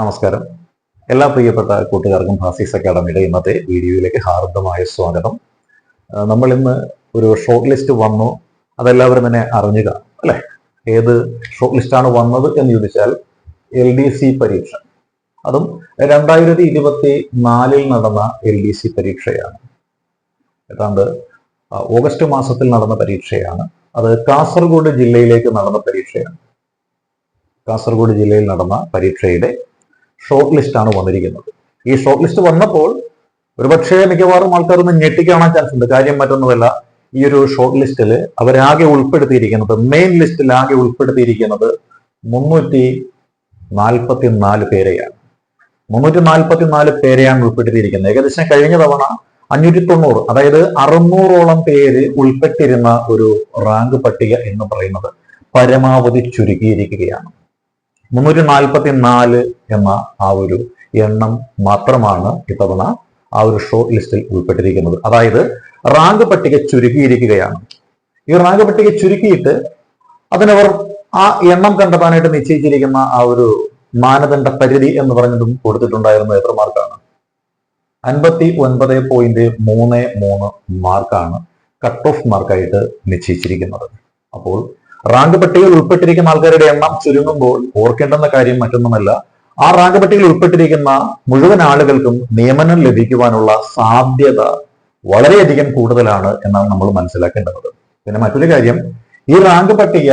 നമസ്കാരം. എല്ലാ പ്രിയപ്പെട്ട കൂട്ടുകാർക്കും ഫാസിസ് അക്കാഡമിയുടെ ഇന്നത്തെ വീഡിയോയിലേക്ക് ഹാർദമായ സ്വാഗതം. നമ്മൾ ഇന്ന് ഒരു ഷോർട്ട് ലിസ്റ്റ് വന്നു. അതെല്ലാവരും തന്നെ അറിഞ്ഞുക അല്ലെ? ഏത് ഷോർട്ട് ലിസ്റ്റാണ് വന്നത് എന്ന് ചോദിച്ചാൽ എൽ ഡി സി പരീക്ഷ. അതും രണ്ടായിരത്തി ഇരുപത്തി നാലിൽ നടന്ന എൽ ഡി സി പരീക്ഷയാണ്. ഏതാണ്ട് ഓഗസ്റ്റ് മാസത്തിൽ നടന്ന പരീക്ഷയാണ്. അത് കാസർഗോഡ് ജില്ലയിലേക്ക് നടന്ന പരീക്ഷയാണ്. കാസർഗോഡ് ജില്ലയിൽ നടന്ന പരീക്ഷയുടെ ഷോർട്ട് ലിസ്റ്റ് ആണ് വന്നിരിക്കുന്നത്. ഈ ഷോർട്ട് ലിസ്റ്റ് വന്നപ്പോൾ ഒരുപക്ഷെ മിക്കവാറും ആൾക്കാർ ഒന്ന് ഞെട്ടിക്കാണാൻ ചാൻസ് ഉണ്ട്. കാര്യം മറ്റൊന്നുമല്ല ഈ ഒരു ഷോർട്ട് ലിസ്റ്റിൽ അവരാകെ ഉൾപ്പെടുത്തിയിരിക്കുന്നത് മെയിൻ ലിസ്റ്റിൽ ആകെ ഉൾപ്പെടുത്തിയിരിക്കുന്നത് മുന്നൂറ്റി നാൽപ്പത്തി നാല് പേരെയാണ്. മുന്നൂറ്റി നാൽപ്പത്തി നാല് പേരെയാണ് ഉൾപ്പെടുത്തിയിരിക്കുന്നത്. ഏകദേശം കഴിഞ്ഞ തവണ അഞ്ഞൂറ്റി തൊണ്ണൂറ് അതായത് അറുന്നൂറോളം പേര് ഉൾപ്പെട്ടിരുന്ന ഒരു റാങ്ക് പട്ടിക എന്ന് പറയുന്നത് പരമാവധി ചുരുക്കിയിരിക്കുകയാണ്. മുന്നൂറ്റി നാൽപ്പത്തി നാല് എന്ന ആ ഒരു എണ്ണം മാത്രമാണ് ഇത്തവണ ആ ഒരു ഷോർട്ട് ലിസ്റ്റിൽ ഉൾപ്പെട്ടിരിക്കുന്നത്. അതായത് റാങ്ക് പട്ടിക ചുരുക്കിയിരിക്കുകയാണ്. ഈ റാങ്ക് പട്ടിക ചുരുക്കിയിട്ട് അതിനവർ ആ എണ്ണം കണ്ടെത്താനായിട്ട് നിശ്ചയിച്ചിരിക്കുന്ന ആ ഒരു മാനദണ്ഡ പരിധി എന്ന് പറഞ്ഞതും കൊടുത്തിട്ടുണ്ടായിരുന്നു എത്ര മാർക്കാണ്? അൻപത്തി ഒൻപത് പോയിന്റ് മൂന്ന് മൂന്ന് മാർക്കാണ് കട്ട് ഓഫ് മാർക്കായിട്ട് നിശ്ചയിച്ചിരിക്കുന്നത്. അപ്പോൾ റാങ്ക് പട്ടികയിൽ ഉൾപ്പെട്ടിരിക്കുന്ന ആൾക്കാരുടെ എണ്ണം ചുരുങ്ങുമ്പോൾ ഓർക്കേണ്ടുന്ന കാര്യം മറ്റൊന്നുമല്ല. ആ റാങ്ക് പട്ടികയിൽ ഉൾപ്പെട്ടിരിക്കുന്ന മുഴുവൻ ആളുകൾക്കും നിയമനം ലഭിക്കുവാനുള്ള സാധ്യത വളരെയധികം കൂടുതലാണ് എന്നാണ് നമ്മൾ മനസ്സിലാക്കേണ്ടത്. പിന്നെ മറ്റൊരു കാര്യം ഈ റാങ്ക് പട്ടിക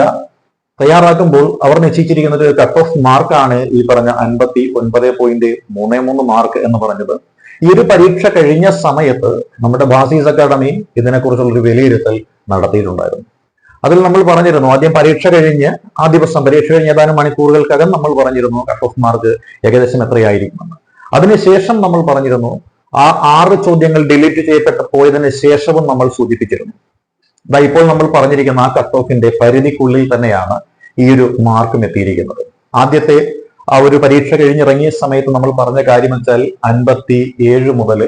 തയ്യാറാക്കുമ്പോൾ അവർ നിശ്ചയിച്ചിരിക്കുന്നത് കട്ട് ഓഫ് മാർക്കാണ് ഈ പറഞ്ഞ അൻപത്തി ഒൻപത് പോയിന്റ് മൂന്ന് മൂന്ന് മാർക്ക് എന്ന് പറഞ്ഞത്. ഈ ഒരു പരീക്ഷ കഴിഞ്ഞ സമയത്ത് നമ്മുടെ ബാസീസ് അക്കാഡമി ഇതിനെക്കുറിച്ചുള്ള ഒരു വിലയിരുത്തൽ നടത്തിയിട്ടുണ്ടായിരുന്നു. അതിൽ നമ്മൾ പറഞ്ഞിരുന്നു ആദ്യം പരീക്ഷ കഴിഞ്ഞ് ആ ദിവസം പരീക്ഷ കഴിഞ്ഞ് ഏതാനും മണിക്കൂറുകൾക്കകം നമ്മൾ പറഞ്ഞിരുന്നു കട്ട് ഓഫ് മാർക്ക് ഏകദേശം എത്രയായിരിക്കുമെന്ന്. അതിനുശേഷം നമ്മൾ പറഞ്ഞിരുന്നു ആ ആറ് ചോദ്യങ്ങൾ ഡിലീറ്റ് ചെയ്യപ്പെട്ട പോയതിന് ശേഷവും നമ്മൾ സൂചിപ്പിച്ചിരുന്നു. ഇതാ ഇപ്പോൾ നമ്മൾ പറഞ്ഞിരിക്കുന്ന ആ കട്ട് ഓഫിന്റെ പരിധിക്കുള്ളിൽ തന്നെയാണ് ഈ ഒരു മാർക്കും എത്തിയിരിക്കുന്നത്. ആദ്യത്തെ ആ ഒരു പരീക്ഷ കഴിഞ്ഞിറങ്ങിയ സമയത്ത് നമ്മൾ പറഞ്ഞ കാര്യം വെച്ചാൽ അൻപത്തി ഏഴ് മുതൽ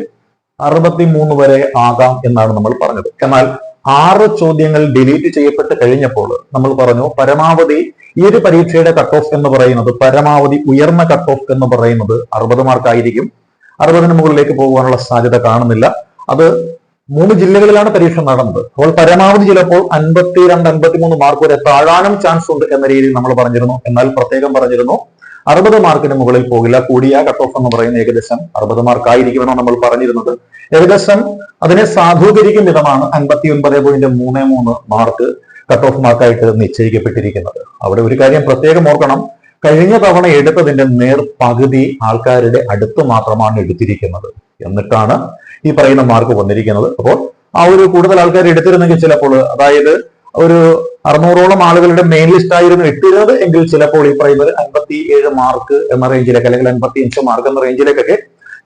അറുപത്തി മൂന്ന് വരെ ആകാം എന്നാണ് നമ്മൾ പറഞ്ഞത്. എന്നാൽ ആറ് ചോദ്യങ്ങൾ ഡിലീറ്റ് ചെയ്യപ്പെട്ട് കഴിഞ്ഞപ്പോൾ നമ്മൾ പറഞ്ഞു പരമാവധി ഈ ഒരു പരീക്ഷയുടെ കട്ട് ഓഫ് എന്ന് പറയുന്നത് പരമാവധി ഉയർന്ന കട്ട് ഓഫ് എന്ന് പറയുന്നത് അറുപത് മാർക്കായിരിക്കും അറുപതിന് മുകളിലേക്ക് പോകാനുള്ള സാധ്യത കാണുന്നില്ല. അത് മൂന്ന് ജില്ലകളിലാണ് പരീക്ഷ നടന്നത്. അപ്പോൾ പരമാവധി ചിലപ്പോൾ അൻപത്തിരണ്ട് അൻപത്തിമൂന്ന് അൻപത്തി മൂന്ന് മാർക്ക് വരെ താഴാനും ചാൻസ് ഉണ്ട് എന്ന രീതിയിൽ നമ്മൾ പറഞ്ഞിരുന്നു. എന്നാൽ പ്രത്യേകം പറഞ്ഞിരുന്നു അറുപത് മാർക്കിന് മുകളിൽ പോകില്ല. കൂടിയ കട്ട് ഓഫ് എന്ന് പറയുന്ന ഏകദേശം അറുപത് മാർക്ക് ആയിരിക്കുമെന്നാണ് നമ്മൾ പറഞ്ഞിരുന്നത്. ഏകദേശം അതിനെ സാധൂകരിക്കും വിധമാണ് അൻപത്തി ഒൻപത് പോയിന്റ് മൂന്ന് മൂന്ന് മാർക്ക് കട്ട് ഓഫ് മാർക്കായിട്ട് നിശ്ചയിക്കപ്പെട്ടിരിക്കുന്നത്. അവിടെ ഒരു കാര്യം പ്രത്യേകം ഓർക്കണം. കഴിഞ്ഞ തവണ എടുത്തതിന്റെ നേർ പകുതി ആൾക്കാരുടെ അടുത്ത് മാത്രമാണ് എടുത്തിരിക്കുന്നത്. എന്നിട്ടാണ് ഈ പറയുന്ന മാർക്ക് വന്നിരിക്കുന്നത്. അപ്പോൾ ആ ഒരു കൂടുതൽ ആൾക്കാർ എടുത്തിരുന്നെങ്കിൽ ചിലപ്പോൾ അതായത് ഒരു അറുന്നൂറോളം ആളുകളുടെ മെയിൻ ലിസ്റ്റ് ആയിരുന്നു ഇട്ടിരുന്നത്. എങ്കിൽ ചിലപ്പോൾ ഈ പറയുന്നത് അൻപത്തി ഏഴ് മാർക്ക് എന്ന റേഞ്ചിലേക്ക് അല്ലെങ്കിൽ അൻപത്തി അഞ്ച് മാർക്ക് എന്ന റേഞ്ചിലേക്കൊക്കെ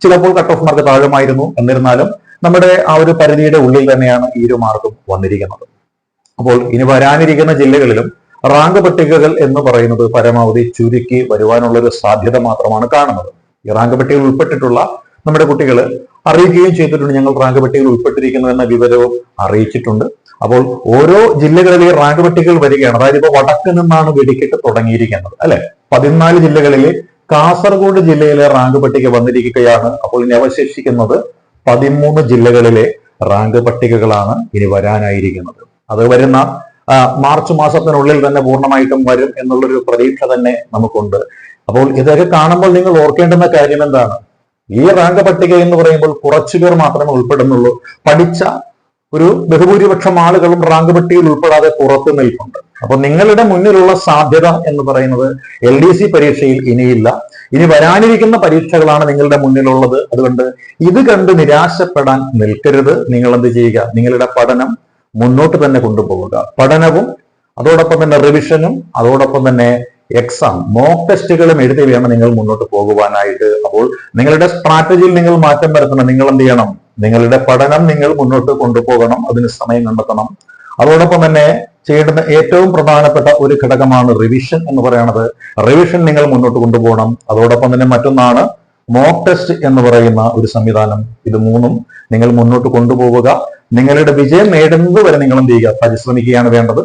ചിലപ്പോൾ കട്ട് ഓഫ് മാർക്ക് താഴുമായിരുന്നു. എന്നിരുന്നാലും നമ്മുടെ ആ ഒരു പരിധിയുടെ ഉള്ളിൽ തന്നെയാണ് ഈ ഒരു മാർക്കും വന്നിരിക്കുന്നത്. അപ്പോൾ ഇനി വരാനിരിക്കുന്ന ജില്ലകളിലും റാങ്ക് പട്ടികകൾ എന്ന് പറയുന്നത് പരമാവധി ചുരുക്കി വരുവാനുള്ള ഒരു സാധ്യത മാത്രമാണ് കാണുന്നത്. ഈ റാങ്ക് പട്ടികയിൽ ഉൾപ്പെട്ടിട്ടുള്ള നമ്മുടെ കുട്ടികൾ അറിയിക്കുകയും ചെയ്തിട്ടുണ്ട്. ഞങ്ങൾ റാങ്ക് പട്ടികയിൽ ഉൾപ്പെട്ടിരിക്കുന്നു എന്ന വിവരവും അറിയിച്ചിട്ടുണ്ട്. അപ്പോൾ ഓരോ ജില്ലകളിലെ റാങ്ക് പട്ടികകൾ വരികയാണ്. അതായത് ഇപ്പോൾ വടക്ക് നിന്നാണ് വെടിക്കെട്ട് തുടങ്ങിയിരിക്കുന്നത് അല്ലെ? പതിനാല് ജില്ലകളിലെ കാസർഗോഡ് ജില്ലയിലെ റാങ്ക് പട്ടിക വന്നിരിക്കുകയാണ്. അപ്പോൾ ഇനി അവശേഷിക്കുന്നത് പതിമൂന്ന് ജില്ലകളിലെ റാങ്ക് പട്ടികകളാണ് ഇനി വരാനായിരിക്കുന്നത്. അത് വരുന്ന മാർച്ച് മാസത്തിനുള്ളിൽ തന്നെ പൂർണമായിട്ടും വരും എന്നുള്ളൊരു പ്രതീക്ഷ തന്നെ നമുക്കുണ്ട്. അപ്പോൾ ഇതൊക്കെ കാണുമ്പോൾ നിങ്ങൾ ഓർക്കേണ്ടുന്ന കാര്യം എന്താണ്? ഈ റാങ്ക് പട്ടിക എന്ന് പറയുമ്പോൾ കുറച്ചു പേർ മാത്രമേ ഉൾപ്പെടുന്നുള്ളൂ. പഠിച്ച ഒരു ബഹുഭൂരിപക്ഷം ആളുകളും റാങ്ക് പട്ടികയിൽ ഉൾപ്പെടാതെ പുറത്തു നിൽപ്പുണ്ട്. അപ്പൊ നിങ്ങളുടെ മുന്നിലുള്ള സാധ്യത എന്ന് പറയുന്നത് എൽ ഡി സി പരീക്ഷയിൽ ഇനിയില്ല. ഇനി വരാനിരിക്കുന്ന പരീക്ഷകളാണ് നിങ്ങളുടെ മുന്നിലുള്ളത്. അതുകൊണ്ട് ഇത് കണ്ട് നിരാശപ്പെടാൻ നിൽക്കരുത്. നിങ്ങൾ എന്ത് ചെയ്യുക? നിങ്ങളുടെ പഠനം മുന്നോട്ട് തന്നെ കൊണ്ടുപോവുക. പഠനവും അതോടൊപ്പം തന്നെ റിവിഷനും അതോടൊപ്പം തന്നെ എക്സാം മോക്ക് ടെസ്റ്റുകളും എഴുതി വേണം നിങ്ങൾ മുന്നോട്ട് പോകുവാനായിട്ട്. അപ്പോൾ നിങ്ങളുടെ സ്ട്രാറ്റജിയിൽ നിങ്ങൾ മാറ്റം വരുത്തണം. നിങ്ങൾ എന്ത് ചെയ്യണം? നിങ്ങളുടെ പഠനം നിങ്ങൾ മുന്നോട്ട് കൊണ്ടുപോകണം അതിന് സമയം കണ്ടെത്തണം. അതോടൊപ്പം തന്നെ ചെയ്യേണ്ടുന്ന ഏറ്റവും പ്രധാനപ്പെട്ട ഒരു ഘടകമാണ് റിവിഷൻ എന്ന് പറയുന്നത്. റിവിഷൻ നിങ്ങൾ മുന്നോട്ട് കൊണ്ടുപോകണം. അതോടൊപ്പം തന്നെ മറ്റൊന്നാണ് മോക്ക് ടെസ്റ്റ് എന്ന് പറയുന്ന ഒരു സംവിധാനം. ഇത് മൂന്നും നിങ്ങൾ മുന്നോട്ട് കൊണ്ടുപോവുക. നിങ്ങളുടെ വിജയം നേടുന്നത് വരെ നിങ്ങൾ എന്ത് ചെയ്യുക. പരിശ്രമിക്കുകയാണ് വേണ്ടത്.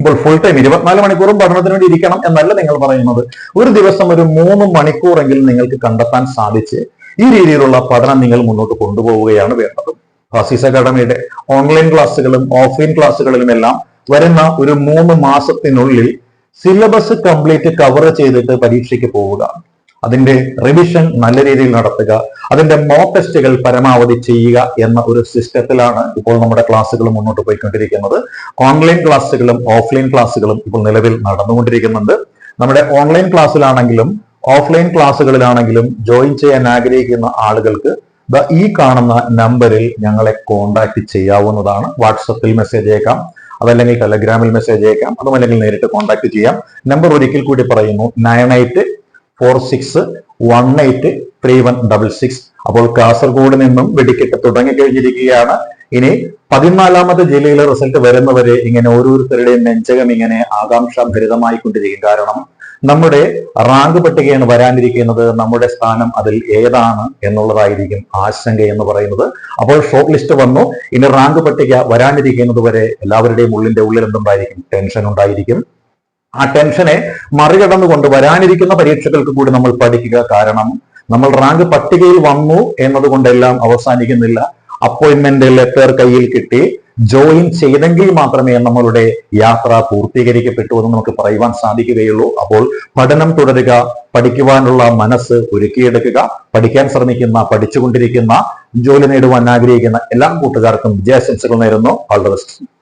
ഇപ്പോൾ ഫുൾ ടൈം ഇരുപത്തിനാല് മണിക്കൂറും പഠനത്തിന് വേണ്ടി ഇരിക്കണം എന്നല്ല നിങ്ങൾ പറയുന്നത്. ഒരു ദിവസം ഒരു മൂന്ന് മണിക്കൂറെങ്കിലും നിങ്ങൾക്ക് കണ്ടെത്താൻ സാധിച്ച് ഈ രീതിയിലുള്ള പഠനം നിങ്ങൾ മുന്നോട്ട് കൊണ്ടുപോവുകയാണ് വേണ്ടത് ഫാസിസ് അക്കാഡമിയുടെ ഓൺലൈൻ ക്ലാസ്സുകളും ഓഫ്ലൈൻ ക്ലാസ്സുകളിലും എല്ലാം വരുന്ന ഒരു മൂന്ന് മാസത്തിനുള്ളിൽ സിലബസ് കംപ്ലീറ്റ് കവർ ചെയ്തിട്ട് പരീക്ഷയ്ക്ക് പോവുക. അതിന്റെ റിവിഷൻ നല്ല രീതിയിൽ നടത്തുക. അതിന്റെ മോക്ക് ടെസ്റ്റുകൾ പരമാവധി ചെയ്യുക എന്ന ഒരു സിസ്റ്റത്തിലാണ് ഇപ്പോൾ നമ്മുടെ ക്ലാസ്സുകൾ മുന്നോട്ട് പോയിക്കൊണ്ടിരിക്കുന്നത്. ഓൺലൈൻ ക്ലാസ്സുകളും ഓഫ്ലൈൻ ക്ലാസ്സുകളും ഇപ്പോൾ നിലവിൽ നടന്നുകൊണ്ടിരിക്കുന്നുണ്ട്. നമ്മുടെ ഓൺലൈൻ ക്ലാസ്സിലാണെങ്കിലും ഓഫ്ലൈൻ ക്ലാസ്സുകളിലാണെങ്കിലും ജോയിൻ ചെയ്യാൻ ആഗ്രഹിക്കുന്ന ആളുകൾക്ക് ഈ കാണുന്ന നമ്പറിൽ ഞങ്ങളെ കോൺടാക്ട് ചെയ്യാവുന്നതാണ്. വാട്സപ്പിൽ മെസ്സേജ് അയക്കാം അതല്ലെങ്കിൽ ടെലഗ്രാമിൽ മെസ്സേജ് അയക്കാം അതുമല്ലെങ്കിൽ നേരിട്ട് കോൺടാക്ട് ചെയ്യാം. നമ്പർ ഒരിക്കൽ കൂടി പറയുന്നു nine eight four six one eight three one double six. അപ്പോൾ കാസർഗോഡ് നിന്നും വെടിക്കെട്ട് തുടങ്ങിക്കഴിഞ്ഞിരിക്കുകയാണ്. ഇനി പതിനാലാമത്തെ ജില്ലയിലെ റിസൾട്ട് വരുന്നവരെ ഇങ്ങനെ ഓരോരുത്തരുടെയും നെഞ്ചകം ഇങ്ങനെ ആകാംക്ഷാഭരിതമായി കൊണ്ടിരിക്കും കാരണം നമ്മുടെ റാങ്ക് പട്ടികയാണ് വരാനിരിക്കുന്നത്. നമ്മുടെ സ്ഥാനം അതിൽ ഏതാണ് എന്നുള്ളതായിരിക്കും ആശങ്ക എന്ന് പറയുന്നത്. അപ്പോൾ ഷോർട്ട് ലിസ്റ്റ് വന്നു. ഇനി റാങ്ക് പട്ടിക വരാനിരിക്കുന്നത് വരെ എല്ലാവരുടെയും ഉള്ളിന്റെ ഉള്ളിൽ എന്തുണ്ടായിരിക്കും? ടെൻഷൻ ഉണ്ടായിരിക്കും. ആ ടെൻഷനെ മറികടന്നുകൊണ്ട് വരാനിരിക്കുന്ന പരീക്ഷകൾക്ക് കൂടി നമ്മൾ പഠിക്കുക. കാരണം നമ്മൾ റാങ്ക് പട്ടികയിൽ വന്നു എന്നതുകൊണ്ടെല്ലാം അവസാനിക്കുന്നില്ല. അപ്പോയിന്റ്മെന്റ് ലെറ്റർ കയ്യിൽ കിട്ടി. ജോയിൻ ചെയ്തെങ്കിൽ മാത്രമേ നമ്മളുടെ യാത്ര പൂർത്തീകരിക്കപ്പെട്ടു എന്ന് നമുക്ക് പറയുവാൻ സാധിക്കുകയുള്ളൂ. അപ്പോൾ പഠനം തുടരുക പഠിക്കുവാനുള്ള മനസ്സ് ഒരുക്കിയെടുക്കുക പഠിക്കാൻ ശ്രമിക്കുന്ന പഠിച്ചുകൊണ്ടിരിക്കുന്ന ജോലി നേടുവാൻ ആഗ്രഹിക്കുന്ന എല്ലാ കൂട്ടുകാർക്കും വിജയാശംസകൾ നേരുന്നു. All the best